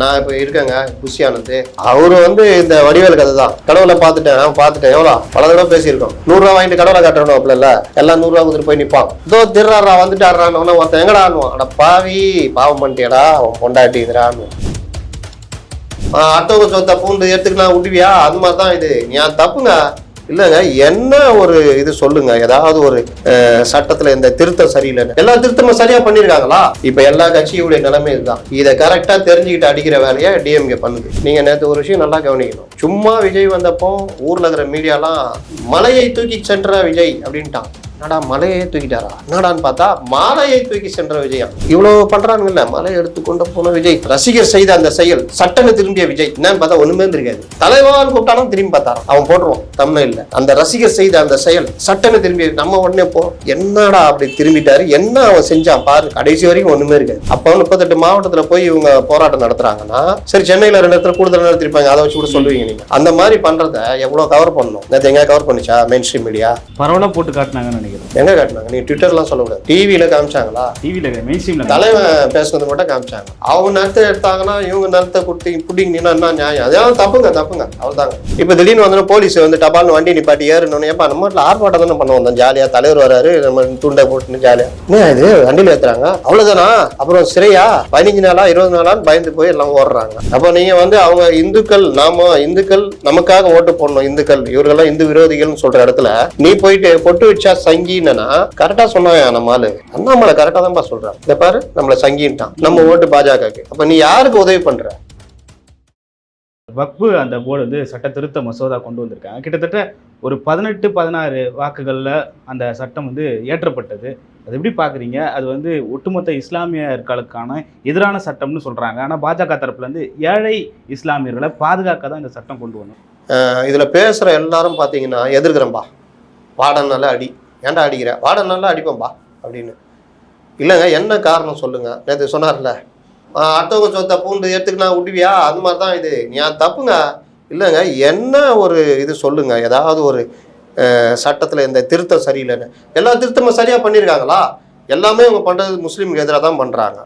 நான் இப்போ இருக்கேங்க குஷி ஆனந்த். அவரு வந்து இந்த வடிவேல் கதை தான். கடவுளை பார்த்துட்டேன் நான் பார்த்துட்டேன். எவ்வளோ? பல தடவை பேசியிருக்கோம். நூறுரூவா வாங்கிட்டு கடவுளை காட்டணும் அப்பல எல்லாம் நூறுரூவா கொடுத்துட்டு போய் நிற்பான் இதோ திருறாரா வந்துட்டாரான்னு ஒருத்தன் எங்கடா ஆனுவான் அட பாவி பாவம் பண்ணிட்டேடா அவன் இதுடான்னு. அடுத்தவங்க சொத்தை பூண்டு எடுத்துக்கலாம் விடுவியா அது மாதிரி தான் இது ஏன் தப்புங்க. இல்லைங்க என்ன ஒரு இது சொல்லுங்க ஏதாவது ஒரு சட்டத்துல இந்த திருத்தம் சரியில்லைன்னு. எல்லா திருத்தமும் சரியா பண்ணிருக்காங்களா? இப்ப எல்லா கட்சியுடைய நிலைமை இதுதான். இதை கரெக்டா தெரிஞ்சுக்கிட்டு அடிக்கிற வேலையை டிஎம்கே பண்ணுது. நீங்க நேற்று ஒரு விஷயம் நல்லா கவனிக்கணும். சும்மா விஜய் வந்தப்போ ஊர்ல இருக்கிற மீடியாலாம் மலையை தூக்கி சென்ற விஜய் அப்படின்ட்டான் என்னடா மலையை தூக்கிட்டாரா? என்னடான்னு பார்த்தா மாலையை தூக்கி சென்ற விஜயம் இவ்வளவு பண்றாங்கல்ல மலையை எடுத்துக்கொண்டு போன விஜய். ரசிகர் செய்த அந்த செயல் சட்டன்னு திரும்பிய விஜய். என்னன்னு பார்த்தா ஒண்ணுமே இருக்காது தலைவான்னு கூப்பிட்டாலும் திரும்பி பார்த்தாராம். அவன் போடுறான் தமிழ் இல்ல. அந்த ரசிகர் செய்த அந்த செயல் சட்டன்னு திரும்பி நம்ம உடனே போ. என்னடா அப்படி திரும்பிட்டாரு? என்ன அவன் செஞ்சான்? பாரு கடைசி வரைக்கும் ஒண்ணுமே இருக்காது. அப்போ முப்பத்தெட்டு மாவட்டத்துல போய் இவங்க போராட்டம் நடத்துறாங்கன்னா சரி சென்னையில ரெண்டு இடத்துல கூடுதல் நடத்திருப்பாங்க. அதை வச்சு கூட சொல்லுவீங்க நீங்க. அந்த மாதிரி பண்றத எவ்வளவு கவர் பண்ணணும்? நேற்று எங்க கவர் பண்ணுச்சா? மெயின் ஸ்ட்ரீம் மீடியா பரவாயில்ல போட்டு காட்டினாங்கன்னு நினைக்கிறேன். எங்க காட்டினாங்க? நீ ட்விட்டர்லாம் சொல்லக்கூடாது. டிவியில காமிச்சாங்களா? டிவியில் மெயின் தலைவன் பேசுனது மட்டும் காமிச்சாங்க. அவங்க நிலத்தை எடுத்தாங்கன்னா இவங்க நிலத்தை குட்டி புடிங்கன்னா என்ன நியாயம்? அதெல்லாம் தப்புங்க தப்புங்க. அவ்வளோதாங்க இப்போ திடீர்னு வந்து போலீஸ் வந்து டபால்னு வண்டி நிப்பாட்டி ஏறணும்னு ஏப்பா நம்ம ஆர்ப்பாட்டம் தானே பண்ண வந்தோம் ஜாலியா? தலைவர் வராரு நம்ம துண்டை போட்டுன்னு ஜாலியா? என்ன இது? வண்டியில் ஏத்துறாங்க? அவ்வளவுதானா? அப்புறம் சிறையா? பதினஞ்சு நாளா இருபது நாளான்னு பயந்து போய் எல்லாம் ஓடுறாங்க. அப்போ நீங்க வந்து அவங்க இந்துக்கள் நாம இந்துக்கள் நமக்காக ஓட்டு போடணும் இந்துக்கள். இவர்களெல்லாம் இந்து விரோதிகள்னு சொல்ற இடத்துல நீ போயிட்டு பொட்டு வச்சா சங்கின்னா கரெக்டா சொன்னாங்க நம்ம ஆளு. அண்ணாமலை கரெக்டா தான்ப்பா சொல்றான். இந்த பாரு நம்மள சங்கின்ட்டான். நம்ம ஓட்டு பாஜகக்கு அப்ப நீ யாருக்கு உதவி பண்ற? வக்பு அந்த போர்டு வந்து சட்ட திருத்த மசோதா கொண்டு வந்திருக்காங்க. கிட்டத்தட்ட ஒரு பதினெட்டு பதினாறு வாக்குகளில் அந்த சட்டம் வந்து ஏற்றப்பட்டது அது எப்படி பார்க்குறீங்க அது வந்து ஒட்டுமொத்த இஸ்லாமியர்களுக்கான எதிரான சட்டம்னு சொல்கிறாங்க ஆனால் பாஜக தரப்புலேருந்து ஏழை இஸ்லாமியர்களை பாதுகாக்க தான் இந்த சட்டம் கொண்டு வரணும் அஹ் இதுல பேசுற எல்லாரும் பாத்தீங்கன்னா எதிர்க்கிறேன்பா. வாடன் நல்லா அடி. ஏன்டா அடிக்கிற? வாடன் நல்லா அடிப்பேன்பா அப்படின்னு. இல்லைங்க என்ன காரணம் சொல்லுங்க. நேற்று சொன்னார்ல அடுத்தவங்க சொத்த பூண்டு எடுத்துக்கினா விடுவியா அது மாதிரி தான் இது. நீ தப்புங்க. இல்லைங்க என்ன ஒரு இது சொல்லுங்க. ஏதாவது ஒரு சட்டத்தில் இந்த திருத்தம் சரியில்லைன்னு. எல்லா திருத்தமும் சரியாக பண்ணியிருக்காங்களா எல்லாமே அவங்க பண்ணுறது முஸ்லீமுக்கு எதிராக தான் பண்ணுறாங்க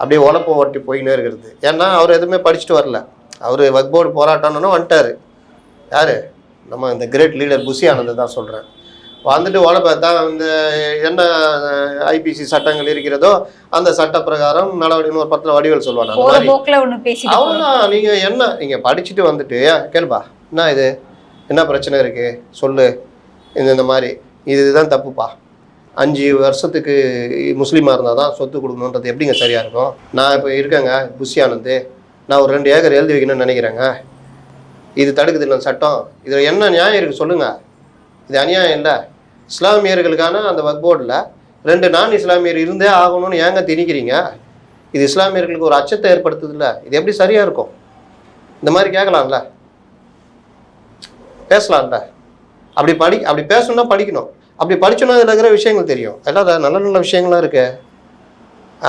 அப்படியே உழப்ப ஓட்டி போயின்னே இருக்கிறது. ஏன்னா அவர் எதுவுமே படிச்சுட்டு வரல. அவர் வக்போர்டு போராட்டம்னு வந்துட்டார். யார்? நம்ம இந்த கிரேட் லீடர் புஷி ஆனந்த் தான் சொல்கிறேன் வந்துட்டு உழப்ப தான் இந்த என்ன ஐபிசி சட்டங்கள் இருக்கிறதோ அந்த சட்ட பிரகாரம் நடவடிக்கை ஒரு பத்திர வடிவல் சொல்லுவாங்க. அவ்வளோதான் நீங்கள் என்ன நீங்கள் படிச்சுட்டு வந்துட்டு கேளுப்பா என்ன இது? என்ன பிரச்சனை இருக்கு? சொல்லு. இந்த இந்த மாதிரி. இதுதான் தப்புப்பா. அஞ்சு வருஷத்துக்கு முஸ்லீமாக இருந்தால் தான் சொத்து கொடுக்கணுன்றது எப்படிங்க சரியாக இருக்கும்? நான் இப்போ இருக்கேங்க புஷி ஆனந்த். நான் ஒரு ரெண்டு ஏக்கர் எழுதி வைக்கணும்னு நினைக்கிறேங்க. இது தடுக்குது இல்லை சட்டம். இதில் என்ன நியாயம் இருக்குது சொல்லுங்கள் இது அநியாயம் இல்லை. இஸ்லாமியர்களுக்கான அந்த வக் போர்டில் ரெண்டு நான் இஸ்லாமியர் இருந்தே ஆகணும்னு ஏங்க திணிக்கிறீங்க? இது இஸ்லாமியர்களுக்கு ஒரு அச்சத்தை ஏற்படுத்துதுல்ல? இது எப்படி சரியாக இருக்கும்? இந்த மாதிரி கேட்கலாம்ல பேசலாம்ல? அப்படி படி அப்படி பேசணும்னா படிக்கணும். அப்படி படிச்சோன்னா அதில் இருக்கிற விஷயங்கள் தெரியும். எல்லாம் நல்ல நல்ல விஷயங்களாம் இருக்கு?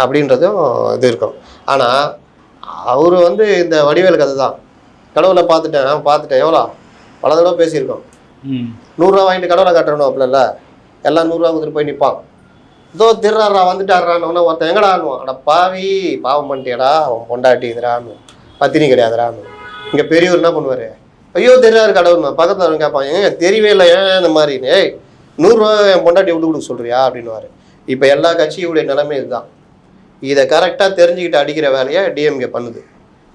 அப்படின்றதும் இது இருக்கும். ஆனால் அவர் வந்து இந்த வடிவேல் கதை தான் கடவுளை பார்த்துட்டேன் பார்த்துட்டேன். எவ்வளோ? பல தடவை பேசியிருக்கோம். நூறுரூவா வாங்கிட்டு கடவுளை காட்டணும் அப்படில எல்லாம் நூறுரூவா கொடுத்துட்டு போய் நிற்பான் இதோ திருறாரா வந்துட்டாரான்னு ஒருத்தன் எங்கடா ஆனுவான் அட பாவி பாவம் பண்ணிட்டேடா அவன் பொண்டாட்டி இதுடான்னு. பத்தினி கிடையாதுடான்னு. இங்கே பெரியவர் என்ன பண்ணுவார்? ஐயோ தெரியாது கடவுள் பக்கத்தில் அவன் கேட்பான் ஏங்க தெரியவே இல்லை ஏன் இந்த மாதிரி. ஏய் நூறுரூவா என் பொண்டாட்டி விட்டு கொடுக்க சொல்கிறியா அப்படின்னுவாரு. இப்போ எல்லா கட்சியுடைய நிலைமை இதுதான். இதை கரெக்டாக தெரிஞ்சுக்கிட்டு அடிக்கிற வேலையை டிஎம்கே பண்ணுது.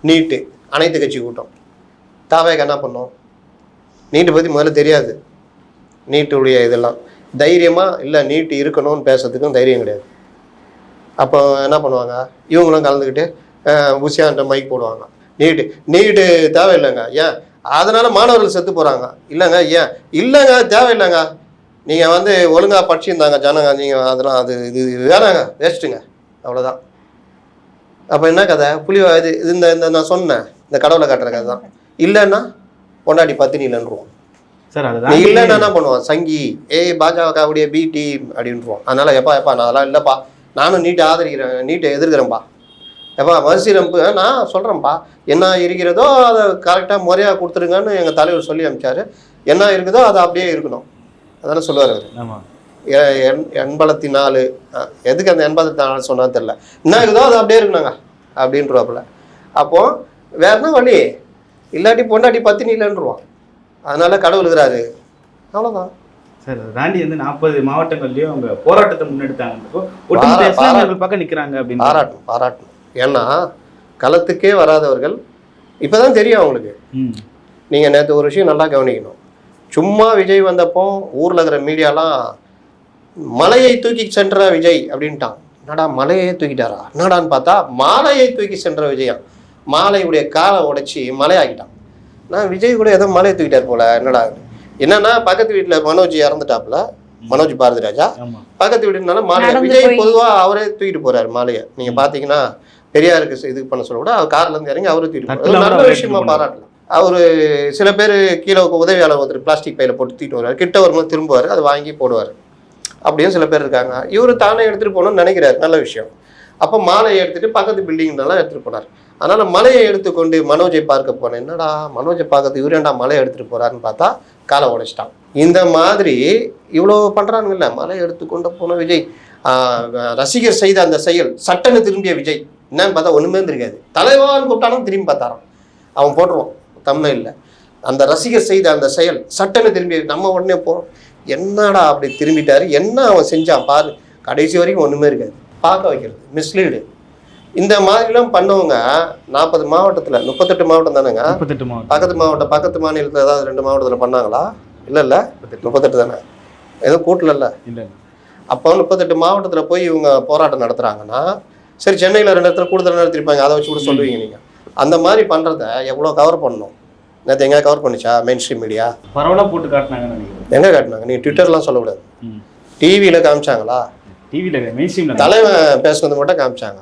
நீட்டு. அனைத்து கட்சி கூட்டம். தாவேக என்ன பண்ணோம்? நீட்டை பற்றி முதல்ல தெரியாது. நீட்டுடைய இதெல்லாம். தைரியமாக இல்லை நீட்டு இருக்கணும்னு பேசுறதுக்கும் தைரியம் கிடையாது. அப்போ என்ன பண்ணுவாங்க? இவங்களும் கலந்துக்கிட்டு புஷியான்ட்ட மைக் போடுவாங்க. நீட்டு நீட்டு தேவையில்லைங்க. ஏன்? அதனால் மாணவர்கள் செத்து போகிறாங்க இல்லைங்க ஏன்? இல்லைங்க தேவையில்லைங்க. நீங்கள் வந்து ஒழுங்காக படிச்சிருந்தாங்க ஜனங்க நீங்கள் அதெல்லாம் அது இது வேணாங்க வேஸ்ட்டுங்க. அவ்வளோதான் அப்போ என்ன கதை? புலி இது இது இந்த இந்த நான் சொன்னேன். இந்த கடவுளை காட்டுற கதை தான். இல்லைன்னா பொண்டாட்டி பத்தினி இல்லைன்றுவோம் சார் அதுதான் இல்லைன்னா என்ன பண்ணுவான்? சங்கி ஏய் பாஜகவுடைய பி டீம் அப்படின்ட்டுருவான் அதனால எப்பா எப்பா நான் அதெல்லாம் இல்லைப்பா. நானும் நீட்டை ஆதரிக்கிறேன் நீட்டை எதிர்க்கிறேன்ப்பா எப்பா மறுசீரமைப்பு நான் சொல்கிறேன்ப்பா என்ன இருக்கிறதோ அதை கரெக்டாக முறையாக கொடுத்துருங்கன்னு எங்கள் தலைவர் சொல்லி அனுப்பிச்சாரு. என்ன இருக்குதோ அது அப்படியே இருக்கணும். அதெல்லாம் சொல்லுவார் அவர். எண்- எண்பத்தி நாலு எதுக்கு அந்த எண்பத்தி நாலு சொன்னா தெரியல. என்ன இருக்குதோ அது அப்படியே இருக்கணுங்க அப்படின்றவாப்புல. அப்போ வேற என்ன வழி? இல்லாட்டி பொண்டாட்டி பத்தினி இல்லைன்றுவான். அதனால கடவுள் இருக்கிறாரு அவ்வளோதான் சார் தாண்டி வந்து நாற்பது மாவட்டங்கள்லயும் அவங்க போராட்டத்தை முன்னெடுத்தாங்க ஒட்டுமொத்த பாரா- இஸ்லாமியர்கள் பக்கம் நிக்கிறாங்க அப்படின்னு பாராட்டணும் பாராட்டணும். ஏன்னா களத்துக்கே வராதவர்கள் இப்பதான் தெரியும் அவங்களுக்கு. ம். நீங்க நேற்று ஒரு விஷயம் நல்லா கவனிக்கணும். சும்மா விஜய் வந்தப்போ ஊர்ல இருக்கிற மீடியாலாம் மலையை தூக்கி சென்ற விஜய் அப்படின்ட்டான். என்னடா மலையை தூக்கிட்டாரா? என்னடான்னு பார்த்தா மாலையை தூக்கி சென்ற விஜயா? மாலையுடைய காலை உடைச்சி மலையாக்கிட்டான். நான் விஜய் கூட ஏதோ மலையை தூக்கிட்டார் போல என்னடா? என்னன்னா பக்கத்து வீட்டுல மனோஜ் இறந்துட்டாப்புல மனோஜ் பாரதிராஜா. ஆமா. பக்கத்து வீடுனால மாலையை விஜய் போய். பொதுவா அவரே தூக்கிட்டு போறாரு மாலையை. நீங்க பாத்தீங்கன்னா பெரியாருக்கு இது பண்ண சொல்ல கூட அவர் கார்ல இருந்து இறங்கி அவரே தூக்கிட்டு போறாரு. நல்ல விஷயமா பாராட்டலாம். அவரு சில பேர் கீழே உதவியாளர் ஒருத்தர் பிளாஸ்டிக் பையில போட்டு தூக்கிட்டு வருவார். கிட்ட வரும்போது திரும்புவார் அதை வாங்கி போடுவார். அப்படியும் சில பேர் இருக்காங்க. இவரு தானே எடுத்துட்டு போகணும்னு நினைக்கிறாரு. நல்ல விஷயம். அப்போ மாலையை எடுத்துட்டு பக்கத்து பில்டிங்லாம் எடுத்துட்டு போனார். அதனால மலையை எடுத்துக்கொண்டு மனோஜை பார்க்க போனேன். என்னடா மனோஜை பார்க்கறது இவரேண்டா மலையை எடுத்துட்டு போறாருன்னு பார்த்தா காலை உடைச்சிட்டான். இந்த மாதிரி இவ்வளோ பண்றானுங்கல்ல மலையை எடுத்துக்கொண்டு போன விஜய். ரசிகர் செய்த அந்த செயல் சட்டன்னு திரும்பிய விஜய். என்னன்னு பார்த்தா ஒண்ணுமே இருந்திருக்காது தலைவான்னு கூப்பிட்டாலும் திரும்பி பார்த்தாராம். அவன் போட்டுருவான். தமிழில் அந்த ரசிகர் செய்த அந்த செயல் சட்டன்னு திரும்பி நம்ம உடனே போறோம். என்னடா அப்படி திரும்பிட்டாரு? என்ன அவன் செஞ்சான்? பாரு கடைசி வரைக்கும் ஒண்ணுமே இருக்காது. பார்க்க வைக்கிறது. மிஸ்லீடு இந்த மாதிரிலாம் பண்ணவங்க நாற்பது மாவட்டத்துல முப்பத்தெட்டு மாவட்டம் தானேங்க? முப்பத்தெட்டு மாவட்டம். பக்கத்து மாவட்டம் பக்கத்து மாநிலத்தில் ஏதாவது ரெண்டு மாவட்டத்துல பண்ணாங்களா? இல்ல இல்ல. முப்பத்தெட்டு. தானே. எதுவும் கூட்டல இல்ல. அப்போ முப்பத்தெட்டு மாவட்டத்தில் போய் இவங்க போராட்டம் நடத்துறாங்கன்னா சரி சென்னையில் ரெண்டு இடத்துல கூடுதல் நடத்திருப்பாங்க. அதை வச்சு கூட சொல்லுவீங்க நீங்க. அந்த மாதிரி பண்றத எவ்வளோ கவர் பண்ணணும்? நேற்று எங்கேயா கவர் பண்ணிச்சா? மெயின் ஸ்ட்ரீம் மீடியா பரவலா போட்டு காட்டினாங்கன்னு நினைக்கிறேன். எங்க காட்டினாங்க? நீங்க ட்விட்டர்லாம் சொல்லக்கூடாது. டிவியில காமிச்சாங்களா? மெயின் ஸ்ட்ரீம்ல தலைவன் பேசுனது மட்டும் காமிச்சாங்க.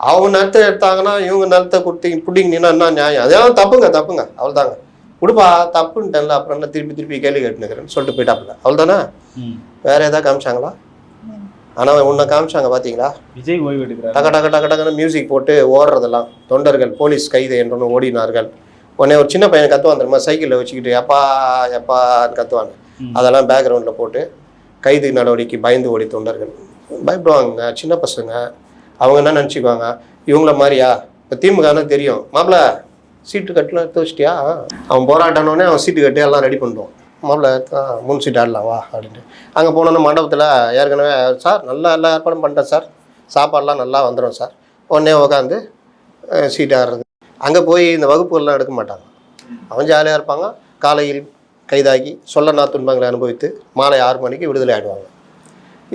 அவங்க நிலத்தை எடுத்தாங்கன்னா இவங்க நிலத்தை கொடுத்து பிடிங்கினா என்ன நியாயம்? அதெல்லாம் தப்புங்க தப்புங்க. அவ்வளோதாங்க கொடுப்பா தப்புன்ட்டேன்ல அப்புறம் என்ன திருப்பி திருப்பி கேள்வி கேட்டுனுக்கிறேன்னு சொல்லிட்டு போயிட்டாப்புல. அவ்வளோதானே ம். வேற ஏதாவது காமிச்சாங்களா? ஆனால் உன்னை காமிச்சாங்க பார்த்தீங்களா விஜய் ஓய்வு எடுக்கிறாரு. டக டக டக டகன்னு மியூசிக் போட்டு ஓடுறதெல்லாம். தொண்டர்கள் போலீஸ் கைது என்றொன்று ஓடினார்கள். உடனே ஒரு சின்ன பையன் கத்துவான் தெரியுமா? சைக்கிளில் வச்சுக்கிட்டு எப்பா எப்பான்னு கத்துவாங்க. அதெல்லாம் பேக்ரவுண்டில் போட்டு கைது நடவடிக்கை பயந்து ஓடி தொண்டர்கள். பயப்படுவாங்க சின்ன பசங்க. அவங்க என்ன நினச்சிக்குவாங்க? இவங்கள மாதிரியா? இப்போ திமுகன்னு தெரியும். மாப்பிள சீட்டு கட்டலாம் தோச்சிட்டியா அவன் போராட்டனோடனே அவன் சீட்டு கட்டி எல்லாம் ரெடி பண்ணுவான் மாப்பிள மூணு சீட் ஆடலாம் வா அப்படின்ட்டு. அங்கே போனோன்னா மண்டபத்தில் ஏற்கனவே சார் நல்லா எல்லா ஏற்பாடும் பண்ணிட்டேன் சார். சாப்பாடெலாம் நல்லா வந்துடும் சார். உடனே உட்காந்து சீட் ஆடுறது. அங்கே போய் இந்த வகுப்புகள்லாம் எடுக்க மாட்டாங்க. அவன் ஜாலியாக இருப்பாங்க. காலையில் கைதாகி சொல்லனா துன்பங்களை அனுபவித்து மாலை ஆறு மணிக்கு விடுதலை ஆகிடுவாங்க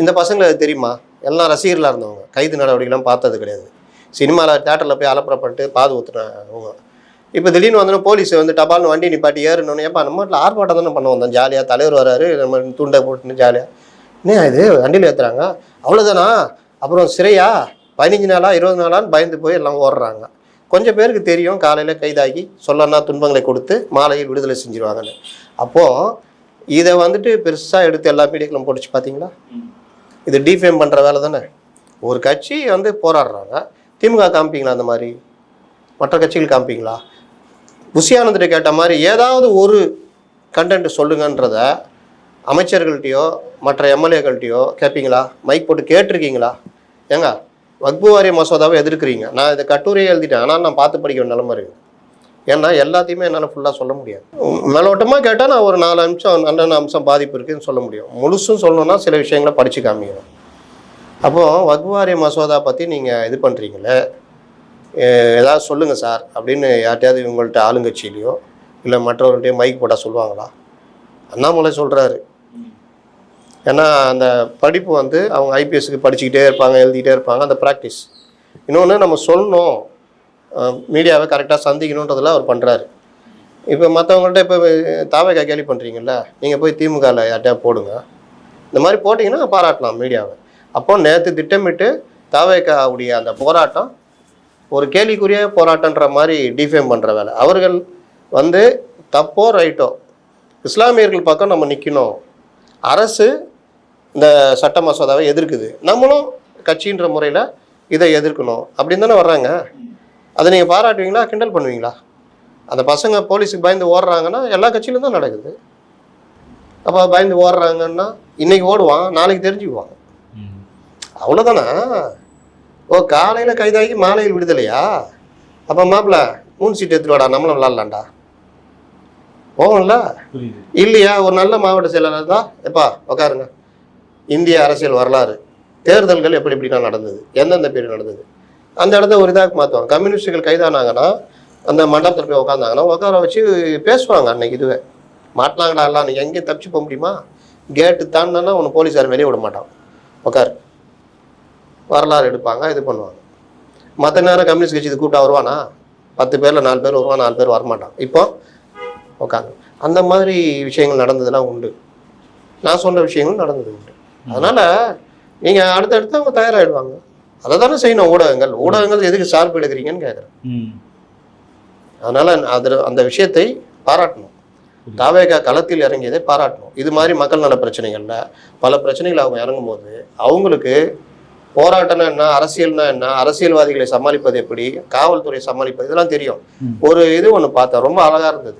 இந்த பசங்களுக்கு தெரியுமா? எல்லாம் ரசிகர்களாக இருந்தவங்க. கைது நடவடிக்கைலாம் பார்த்தது கிடையாது. சினிமாவில் தேட்டரில் போய் அலப்புறப்பட்டு பாது அவங்க இப்போ திடீர்னு வந்தோன்னா போலீஸ் வந்து டபால்னு வண்டி நிப்பாட்டி ஏறணுன்னு ஏப்பா நம்ம வீட்டில் ஆர்ப்பாட்டம் தானே பண்ண வந்தோம். ஜாலியாக தலைவர் வராரு நம்ம துண்டை போட்டுன்னு ஜாலியாக என்ன இது? வண்டியில் ஏற்றுறாங்க அவ்வளோதானா அப்புறம் சிறையா? பதினஞ்சு நாளா இருபது நாளான்னு பயந்து போய் எல்லாம் ஓடுறாங்க. கொஞ்சம் பேருக்கு தெரியும் காலையில் கைதாகி சொல்லனா துன்பங்களை கொடுத்து மாலையில் விடுதலை செஞ்சிருவாங்கன்னு. அப்போது இதை வந்துட்டு பெருசாக எடுத்து எல்லா மீடியாக்களும் போட்டுச்சு பார்த்தீங்களா இது டிஃபேம் பண்ணுற வேலை தானே? ஒரு கட்சி வந்து போராடுறாங்க. திமுக காமிப்பீங்களா அந்த மாதிரி? மற்ற கட்சிகள் காமிப்பீங்களா? புஷியானந்திட்ட கேட்ட மாதிரி ஏதாவது ஒரு கண்டென்ட் சொல்லுங்கன்றத அமைச்சர்கள்ட்டையோ மற்ற எம்எல்ஏக்கள்கிட்டயோ கேட்பீங்களா? மைக் போட்டு கேட்டிருக்கீங்களா? ஏங்க வக்பு வாரிய மசோதாவை எதிர்க்கிறீங்க. நான் இதை கட்டுரையை எழுதிட்டேன். ஆனால் நான் பார்த்து படிக்கிற நிலமை இருக்குது ஏன்னா எல்லாத்தையுமே என்னால் ஃபுல்லாக சொல்ல முடியாது. மேலோட்டமாக கேட்டால் நான் ஒரு நாலு அம்சம் நல்ல அம்சம் பாதிப்பு இருக்குதுன்னு சொல்ல முடியும். முழுசும் சொல்லணும்னா சில விஷயங்களை படித்து காமிக்கணும். அப்போது வக்வாரிய மசோதா பற்றி நீங்கள் இது பண்ணுறீங்களே ஏதாவது சொல்லுங்கள் சார் அப்படின்னு யார்கிட்டயாவது இவங்கள்ட்ட ஆளுங்கட்சியிலையோ இல்லை மற்றவர்கள்ட்டையோ மைக் போட்டால் சொல்லுவாங்களா? அண்ணாமலை சொல்கிறாரு ஏன்னா அந்த படிப்பு வந்து அவங்க ஐபிஎஸ்க்கு படிச்சுக்கிட்டே இருப்பாங்க எழுதிக்கிட்டே இருப்பாங்க அந்த ப்ராக்டிஸ் இன்னொன்று நம்ம சொல்லணும். மீடியாவை கரெக்டாக சந்திக்கணுன்றதெல்லாம் அவர் பண்ணுறாரு இப்போ மற்றவங்கள்ட்ட இப்போ தாவேக்கா கேள்வி பண்ணுறீங்கல்ல நீங்கள் போய் திமுகவில் யார்கிட்டயா போடுங்க. இந்த மாதிரி போட்டிங்கன்னா பாராட்டலாம் மீடியாவை. அப்போ நேற்று திட்டமிட்டு தாவேக்காவுடைய அந்த போராட்டம் ஒரு கேள்விக்குரிய போராட்டன்ற மாதிரி டிஃபேம் பண்ணுற வேலை. அவர்கள் வந்து தப்போ ரைட்டோ இஸ்லாமியர்கள் பக்கம் நம்ம நிற்கணும் அரசு இந்த சட்ட மசோதாவை எதிர்க்குது. நம்மளும் கட்சின்ற முறையில் இதை எதிர்க்கணும். அப்படின்னு தானே வர்றாங்க? அதை நீங்கள் பாராட்டுவீங்களா கிண்டல் பண்ணுவீங்களா? அந்த பசங்க போலீஸுக்கு பயந்து ஓடுறாங்கன்னா எல்லா கட்சியிலும் தான் நடக்குது. அப்போ பயந்து ஓடுறாங்கன்னா இன்னைக்கு ஓடுவான் நாளைக்கு தெரிஞ்சுக்குவான் ம். அவ்வளோதானா ஓ காலையில் கைதாகி மாலையில் விடுதலையா? அப்போ மாப்பிள்ள மூணு சீட் எடுத்துட்டு வாடா நம்மளும் விளாட்லாம்டா போவோம்ல? புரியுது. இல்லையா ஒரு நல்ல மாவட்ட செயலாளர் தான். எப்பா உட்காருங்க இந்திய அரசியல் வரலாறு தேர்தல்கள் எப்படி எப்படிலாம் நடந்தது எந்தெந்த பேர் நடந்தது? அந்த இடத்த ஒரு இதாக மாற்றுவாங்க கம்யூனிஸ்டுகள் கைதானாங்கன்னா அந்த மண்டபத்தில் போய் உட்காந்தாங்கன்னா உட்கார வச்சு பேசுவாங்க அன்னைக்கு இதுவே. மாட்டலாங்கடா எல்லாம் நீ எங்கேயும் தப்பிச்சு போக முடியுமா? கேட்டு தாண்டினா உன்னை போலீஸார் வெளியே விட மாட்டான். உட்காரு வரலாறு எடுப்பாங்க இது பண்ணுவாங்க. மற்ற நேரம் கம்யூனிஸ்ட் கட்சி இது கூப்பிட்டா வருவானா? பத்து பேரில் நாலு பேர் வருவான் நாலு பேர் வரமாட்டான். இப்போ உட்காந்து அந்த மாதிரி விஷயங்கள் நடந்ததுலாம் உண்டு. நான் சொன்ன விஷயங்கள் நடந்தது உண்டு. அதனால் நீங்கள் அடுத்தடுத்து அவங்க தயாராகிடுவாங்க அதை தானே செய்யணும் ஊடகங்கள். ஊடகங்கள் எதுக்கு சார்பு எடுக்கிறீங்கன்னு கேட்குறேன் அதனால அது அந்த விஷயத்தை பாராட்டணும். தாவேகா களத்தில் இறங்கியதை பாராட்டணும். இது மாதிரி மக்கள் நல பிரச்சனைகள்ல பல பிரச்சனைகள் அவங்க இறங்கும் போது அவங்களுக்கு போராட்டம்னா என்ன அரசியல்னா என்ன அரசியல்வாதிகளை சமாளிப்பது எப்படி காவல்துறை சமாளிப்பது இதெல்லாம் தெரியும். ஒரு இது ஒன்று பார்த்தேன் ரொம்ப அழகா இருந்தது.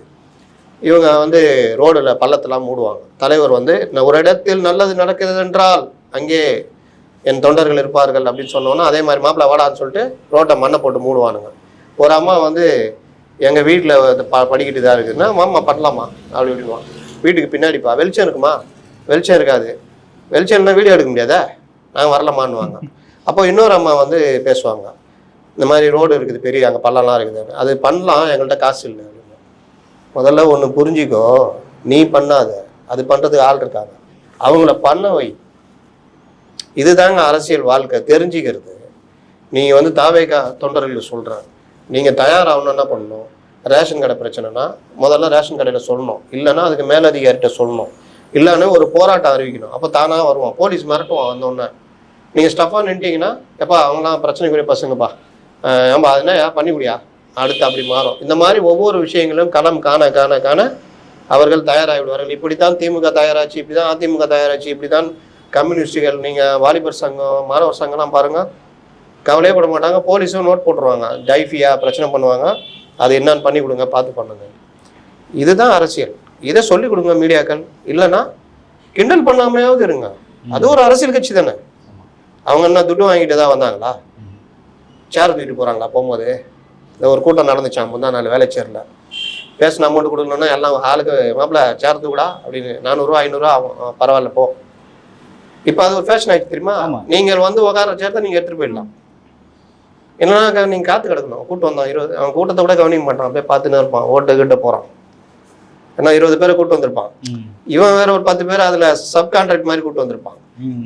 இவங்க வந்து ரோடுல பள்ளத்தெல்லாம் மூடுவாங்க. தலைவர் வந்து "நான் ஒரு இடத்தில் நல்லது நடக்கிறது என்றால் அங்கே என் தொண்டர்கள் இருப்பார்கள் அப்படின்னு சொன்னோன்னா அதே மாதிரி மாப்பிள்ள வாடான்னு சொல்லிட்டு ரோட்டை மண்ணை போட்டு மூடுவானுங்க. ஒரு அம்மா வந்து எங்கள் வீட்டில் ப படிக்கிட்டு தான் இருக்குதுன்னா மாமா பண்ணலாமா? அப்படி இப்படிமா வீட்டுக்கு பின்னாடிப்பா வெளிச்சம் இருக்குமா? வெளிச்சம் இருக்காது. வெளிச்சம்னா வீடியோ எடுக்க முடியாதா? நாங்கள் வரலாமான்னுவாங்க. அப்போ இன்னொரு அம்மா வந்து பேசுவாங்க. இந்த மாதிரி ரோடு இருக்குது பெரிய அங்கே பள்ளம்லாம் இருக்குது. அது பண்ணலாம் எங்கள்கிட்ட காசு இல்லை. முதல்ல ஒன்று புரிஞ்சிக்கோ. நீ பண்ணாத. அது பண்ணுறதுக்கு ஆள் இருக்காங்க. அவங்கள பண்ண வை. இதுதாங்க அரசியல் வாழ்க்கை. தெரிஞ்சுக்கிறது. நீங்கள் வந்து தாவேக்கா தொண்டர்கள் சொல்கிறேன் நீங்கள் தயாராகணும் என்ன பண்ணணும்? ரேஷன் கடை பிரச்சனைனா முதல்ல ரேஷன் கடையில் சொல்லணும். இல்லைன்னா அதுக்கு மேலதிகாரிகிட்ட சொல்லணும். இல்லைன்னா ஒரு போராட்டம் அறிவிக்கணும். அப்போ தானாக வருவான். போலீஸ் மிரட்டுவான் வந்தோடனே நீங்கள் ஸ்டஃபாக நின்ட்டீங்கன்னா எப்பா அவங்களாம் பிரச்சனைக்குரிய பசங்கப்பா. ஏன்பா அதுனா ஏன் பண்ணி முடியா அடுத்து அப்படி மாறும். இந்த மாதிரி ஒவ்வொரு விஷயங்களும் களம் காண காண காண அவர்கள் தயாராகிவிடுவார்கள். இப்படித்தான் திமுக தயாராச்சு இப்படி தான் அதிமுக தயாராச்சு இப்படி தான் கம்யூனிஸ்டுகள் நீங்கள் வாலிபர் சங்கம் மாணவர் சங்கம்லாம் பாருங்கள் கவலையே பட மாட்டாங்க. போலீஸும் நோட் போட்டுருவாங்க. டைஃபியா பிரச்சனை பண்ணுவாங்க. அது என்னன்னு பண்ணி கொடுங்க பார்த்து பண்ணுங்க. இதுதான் அரசியல். இதை சொல்லி கொடுங்க மீடியாக்கள். இல்லைன்னா கிண்டல் பண்ணாமையாவது இருங்க. அது ஒரு அரசியல் கட்சி தானே. அவங்க என்ன துட்டு வாங்கிட்டு தான் வந்தாங்களா? சேர் தூக்கிட்டு போகிறாங்களா போகும்போது இந்த ஒரு கூட்டம் நடந்துச்சான் முந்தா நாள் வேலைச்சேரில் பேசின அமௌண்ட் கொடுக்கணுன்னா எல்லாம் ஆளுக்கு மாப்பிள்ள சேர் தூக்குடா அப்படின்னு நானூறுரூவா ஐநூறுரூவா ஆகும் பரவாயில்ல போ. இப்போ அது ஒரு ஃபேஷன் ஆயிடுச்சு தெரியுமா. நீங்கள் வந்து உட்கார சேர்த்தா நீங்கள் எடுத்துகிட்டு போயிடலாம். என்னன்னா நீங்கள் காத்து கிடக்கணும். கூட்டம் வந்தான் இருபது அவன் கூட்டத்தை கூட கவனிக்க மாட்டான். அப்படியே பார்த்துன்னு இருப்பான். ஓட்டு கிட்ட போகிறான் ஏன்னா இருபது பேரை கூட்டு வந்திருப்பான். இவன் வேற ஒரு பத்து பேர் அதில் சப் கான்ட்ராக்ட் மாதிரி கூட்டு வந்திருப்பான்.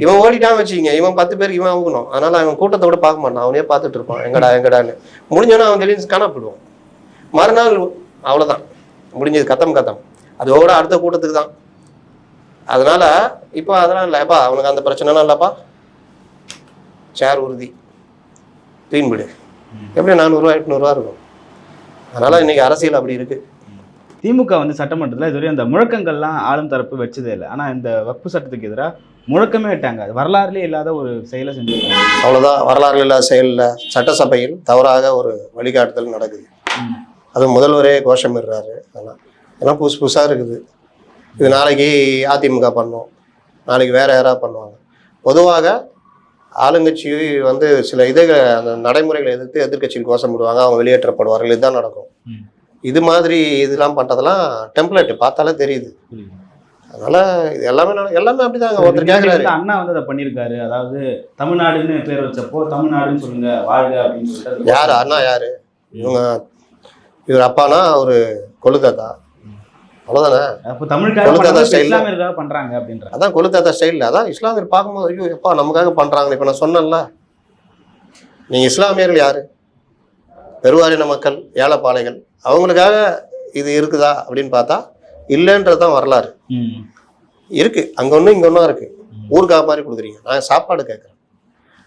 இவன் ஓடிட்டான் வச்சுக்கிங்க. இவன் பத்து பேருக்கு இவன் ஊக்கணும் அதனால அவன் கூட்டத்தை கூட பார்க்க மாட்டான். அவனே பார்த்துட்டு இருப்பான். எங்கடா எங்கடான்னு. முடிஞ்சோன்னா அவன் வெளியே காண போயிடுவான் மறுநாள் அவ்வளோதான் முடிஞ்சது. கத்தம் கத்தம். அதோட அடுத்த கூட்டத்துக்கு தான். அதனால இப்போ அதெல்லாம் இல்லைப்பா அவனுக்கு அந்த பிரச்சனைலாம் இல்லைப்பா. சேர் உறுதி. தூயின் விடு. எப்படி நானூறுரூவா எட்நூறுவா இருக்கும். அதனால இன்னைக்கு அரசியல் அப்படி இருக்கு. திமுக வந்து சட்டமன்றத்தில் இதுவரை அந்த முழக்கங்கள்லாம் ஆளும் தரப்பு வச்சதே இல்லை. ஆனால் இந்த வக்பு சட்டத்துக்கு எதிராக முழக்கமே விட்டாங்க. அது வரலாறுலேயே இல்லாத ஒரு செயலை செஞ்சிருக்காங்க. அவ்வளோதான் வரலாறு இல்லாத செயலில் சட்டசபையில் தவறாக ஒரு வழிகாட்டுதல் நடக்குது. அது முதல்வரே கோஷமிடுறாரு. அதெல்லாம். எல்லாம் புதுசு புதுசாக இருக்குது. இது நாளைக்கு அதிமுக பண்ணும். நாளைக்கு வேற யாராவது பண்ணுவாங்க. பொதுவாக ஆளுங்கட்சி வந்து சில இதை அந்த நடைமுறைகளை எதிர்த்து எதிர்க்கட்சியில் கோஷமிடுவாங்க. அவங்க வெளியேற்றப்படுவார்கள். இதுதான் நடக்கும். இது மாதிரி இதெல்லாம் பண்ணுறதெல்லாம் டெம்ப்ளேட் பார்த்தாலே தெரியுது. அதனால இது எல்லாமே எல்லாமே அப்படிதாங்க. ஒருத்தர் கேட்குறாரு அண்ணா வந்து அதை பண்ணியிருக்காரு. அதாவது தமிழ்நாடுன்னு பேர் வச்சப்போ தமிழ்நாடுன்னு சொல்லுங்க வாழ்க அப்படின்னு சொல்லிட்டு யாரு? அண்ணா யாரு? இவங்க இவர் அப்பானா? ஒரு கொழுத்தாத்தா அவ்வளோதானே இப்ப style ல. இஸ்லாமியருக்காக பண்றாங்க அப்படின்ற. அதான் கொழுத்தாத்தா ஸ்டைலில் அதான் இஸ்லாமியர் பார்க்கும்போது ஐயோ எப்பா நமக்காக பண்ணுறாங்க இப்போ நான் சொன்னேன்ல. நீங்கள் இஸ்லாமியர்கள் யாரு? பெருவாரின மக்கள் ஏழைப்பாளைகள் அவங்களுக்காக இது இருக்குதா அப்படின்னு பார்த்தா இல்லைன்றது தான் வரலாறு. இருக்கு. அங்கே ஒன்று இங்கே ஒன்றும் இருக்கு. ஊருக்காக மாதிரி கொடுக்குறீங்க. நான் சாப்பாடு கேட்குறேன்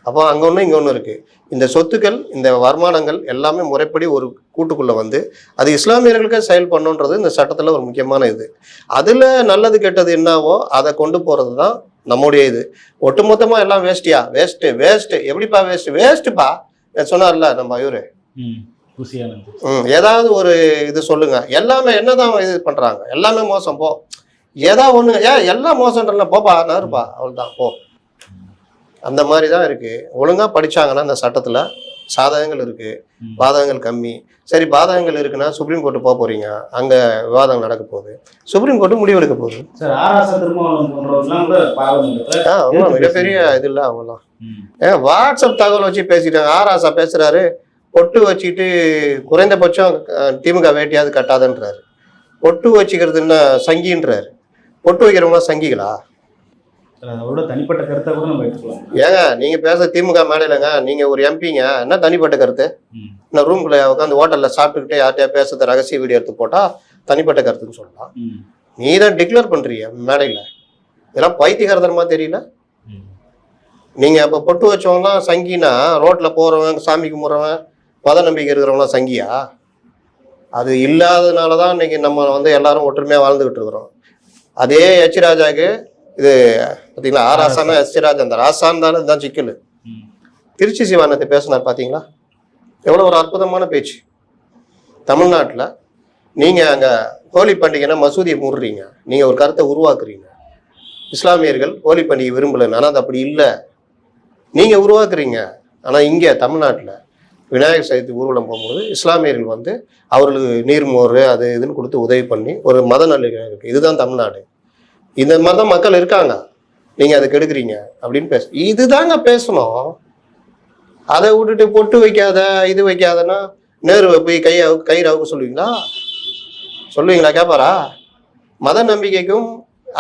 அப்போ அங்கே ஒன்று இங்கே ஒன்று இருக்கு. இந்த சொத்துக்கள் இந்த வருமானங்கள் எல்லாமே முறைப்படி ஒரு கூட்டுக்குள்ளே வந்து அது இஸ்லாமியர்களுக்கே செயல் பண்ணுன்றது இந்த சட்டத்தில் ஒரு முக்கியமான இது. அதில் நல்லது கெட்டது என்னவோ அதை கொண்டு போகிறது தான் நம்முடைய இது. ஒட்டுமொத்தமாக எல்லாம் வேஸ்ட்டியா வேஸ்ட்டு வேஸ்ட்டு எப்படிப்பா வேஸ்ட் வேஸ்ட்டுப்பா சொன்னார்ல நம்ம இவரு. ம் ஏதாவது ஒரு இது சொல்லுங்க. எல்லாமே என்னதான் இது பண்றாங்க? எல்லாமே மோசம். போ. ஏதாவது ஒண்ணு ஏன் எல்லாம் மோசம்ன்றல போப்பா நருப்பா அவ்வளவுதான் போ. அந்த மாதிரி தான் இருக்கு. ஒழுங்கா படிச்சாங்கன்னா இந்த சட்டத்துல சாதகங்கள் இருக்கு. ம். பாதகங்கள் கம்மி. சரி பாதகங்கள் இருக்குன்னா சுப்ரீம் கோர்ட்டு போக போறீங்க. அங்க விவாதம் நடக்க போகுது. சுப்ரீம் கோர்ட்டு முடிவெடுக்க போகுது. ஆ, எதிர்த்து மிகப்பெரிய. இது இல்லை அவங்கலாம். ம். ஏன் வாட்ஸ்அப் தகவல் வச்சு பேசிட்டாங்க. ஆராசா பேசுறாரு. பொட்டு வச்சுட்டு குறைந்தபட்சம் திமுக வேட்டியாவது கட்டாதுன்றாரு. பொட்டு வச்சுக்கிறது என்ன சங்கின்றாரு. பொட்டு வைக்கிறவங்க சங்கிகளா? அதோட தனிப்பட்ட கருத்தை கூட நம்ம எடுத்துக்கலாம். ஏங்க நீங்க பேச திமுக மேடையிலங்க நீங்க ஒரு எம்பிங்க என்ன தனிப்பட்ட கருத்து. இந்த ரூம்குள்ள உட்காந்து ஹோட்டல்ல சாப்பிட்டுக்கிட்டே யார்கிட்டயா பேசுறத ரகசிய வீடியோ எடுத்து போட்டா தனிப்பட்ட கருத்துன்னு சொல்லலாம். நீ தான் டிக்ளேர் பண்றீங்க மேடையில. இதெல்லாம் பைத்தியகாரதனமா தெரியல. நீங்க அப்ப பொட்டு வச்சவங்கலாம் சங்கினா ரோட்ல போறவன் சாமி கும்பிட்றவன் மத நம்பிக்கை இருக்கிறவங்களாம் சங்கியா? அது இல்லாததுனால தான் இன்னைக்கு நம்ம வந்து எல்லாரும் ஒற்றுமையா வாழ்ந்துகிட்டு இருக்கிறோம். அதே எச் ராஜாக்கு இது பார்த்தீங்களா ஆர் ஆசானா எஸ் ராஜா அந்த ராசான் தானே இதுதான் சிக்கல். திருச்சி சிவானத்தை பேசினார் பார்த்தீங்களா எவ்வளோ ஒரு அற்புதமான பேச்சு. தமிழ்நாட்டில் நீங்கள் அங்கே ஹோலி பண்டிகைனா மசூதியை மூடுறீங்க. நீங்கள் ஒரு கருத்தை உருவாக்குறீங்க. இஸ்லாமியர்கள் ஹோலி பண்டிகை விரும்பலைன்னு ஆனால் அது அப்படி இல்லை. நீங்கள் உருவாக்குறீங்க. ஆனால் இங்கே தமிழ்நாட்டில் விநாயகர் சதுர்த்தி ஊர்வலம் போகும்போது இஸ்லாமியர்கள் வந்து அவர்களுக்கு நீர்மோர் அது இதுன்னு கொடுத்து உதவி பண்ணி ஒரு மத நல்லிணக்கம் இருக்குது இதுதான் தமிழ்நாடு. இந்த மாதிரி தான் மக்கள் இருக்காங்க. நீங்கள் அதை கெடுக்குறீங்க அப்படின்னு பேச இதுதாங்க பேசணும். அதை விட்டுட்டு பொட்டு வைக்காத இது வைக்காதன்னா நேருவை போய் கையை கயிறு அவுக்க சொல்லுவீங்களா? சொல்லுவீங்களா கேட்பாரா மத நம்பிக்கைக்கும்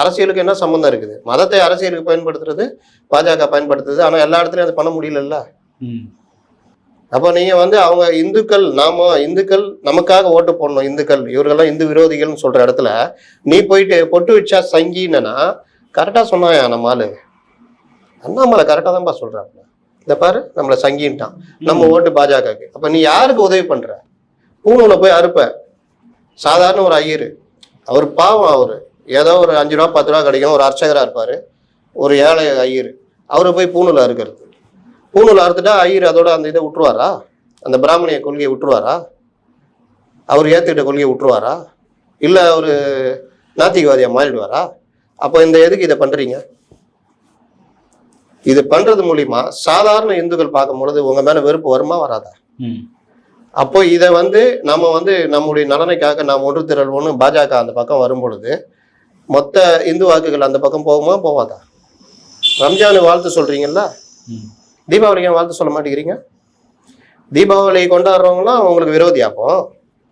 அரசியலுக்கும் என்ன சம்மந்தம் இருக்குது? மதத்தை அரசியலுக்கு பயன்படுத்துறது பாஜக பயன்படுத்துறது ஆனால் எல்லா இடத்துலையும் அது பண்ண முடியலல்ல. ம். அப்போ நீங்கள் வந்து அவங்க இந்துக்கள் நாம இந்துக்கள் நமக்காக ஓட்டு போடணும் இந்துக்கள். இவர்கள்லாம் இந்து விரோதிகள்னு சொல்கிற இடத்துல நீ போயிட்டு பொட்டு வச்சா சங்கின்னா கரெக்டாக சொன்னாயா நம்ம ஆளு? அண்ணாமலை கரெக்டாக தான்ப்பா சொல்கிறாங்க இந்த பாரு நம்மளை சங்கின்ட்டான். நம்ம ஓட்டு பாஜகவுக்கு அப்போ நீ யாருக்கு உதவி பண்ணுற பூணூலை போய் அறுப்ப. சாதாரண ஒரு ஐயர். அவர் பாவம் அவர். ஏதோ ஒரு அஞ்சு ரூபா பத்து ரூபா கிடைக்கும் ஒரு அர்ச்சகராக இருப்பார். ஒரு ஏழை ஐயர். அவரை போய் பூணூலை அறுக்கிறது. பூணூல் அறுத்துட்டா ஐயர் அதோட அந்த இதை விட்டுருவாரா? அந்த பிராமணிய கொள்கையை விட்டுருவாரா? அவர் ஏற்றுக்கிட்ட கொள்கையை விட்டுருவாரா? இல்லை அவர் நாத்திகவாதியா மாறிடுவாரா? அப்போ இந்த எதுக்கு இதை பண்ணுறீங்க இது பண்ணுறது மூலிமா சாதாரண இந்துக்கள் பார்க்கும் பொழுது உங்கள் மேலே வெறுப்பு வருமா வராதா. அப்போ இதை வந்து நம்ம வந்து நம்முடைய நலனுக்காக நாம் ஒன்று திரள்வோன்னு பாஜக அந்த பக்கம் வரும் பொழுது மொத்த இந்து வாக்குகள் அந்த பக்கம் போகுமா போவாதா? ரம்ஜானு வாழ்த்து சொல்றீங்கல்ல? ம். தீபாவளிக்கு ஏன் வாழ்த்து சொல்ல மாட்டேங்கிறீங்க? தீபாவளி கொண்டாடுறவங்களாம் உங்களுக்கு விரோதியாப்போ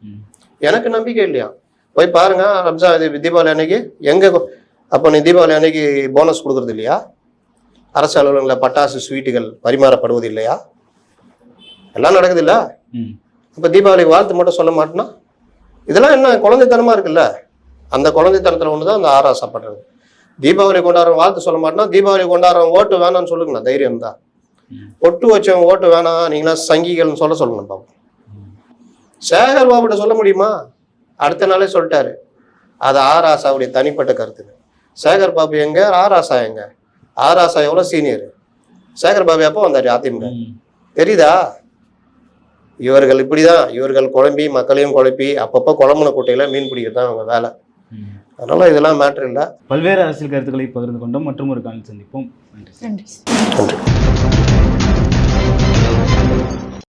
ம். எனக்கு நம்பிக்கை இல்லையா? போய் பாருங்க ரம்ஜான் இது தீபாவளி அன்னைக்கு எங்க அப்போ நீ தீபாவளி அன்னைக்கு போனஸ் கொடுக்கறது இல்லையா? அரசு அலுவலகங்களில் பட்டாசு ஸ்வீட்டுகள் பரிமாறப்படுவது இல்லையா? எல்லாம் நடக்குது இல்ல. இப்போ தீபாவளிக்கு வாழ்த்து மட்டும் சொல்ல மாட்டேன்னா? இதெல்லாம் என்ன குழந்தைத்தனமா இருக்குல்ல? அந்த குழந்தைத்தனத்தில் ஒன்று தான் அந்த ஆராசப்படுறது தீபாவளி கொண்டாடுறவன் வாழ்த்து சொல்ல மாட்டேன்னா தீபாவளி கொண்டாடுறவன் ஓட்டு வேணாம்னு சொல்லுங்களா தைரியம் தான். ஒட்டு வச்சவன் ஓட்டு வேணாம் நீங்களாம் சங்கிகள்னு சொல்ல சொல்லுங்க பாப்போம். சேகர் பாபுட்ட சொல்ல முடியுமா? அடுத்த நாளே சொல்லிட்டாரு. அது ஆர் ஆசாவுடைய தனிப்பட்ட கருத்துன்னு சேகர் பாபு எங்க? ஆர் ஆசா எங்க? ஆர் ஆசா எவ்வளோ சீனியர் சேகர் பாபு எப்போ வந்தாரு? அதிமுக. தெரியுதா? இவர்கள் இப்படிதான். இவர்கள் குழம்பி மக்களையும் குழப்பி அப்பப்போ குழம்புன குட்டையில மீன் பிடிக்கிறது தான் அவங்க வேலை. அதனால இதெல்லாம் மேட்ரு இல்லை. பல்வேறு அரசியல் கருத்துக்களை பகிர்ந்து கொண்டோம். மற்றும் ஒரு காலில் சந்திப்போம். நன்றி. நன்றி.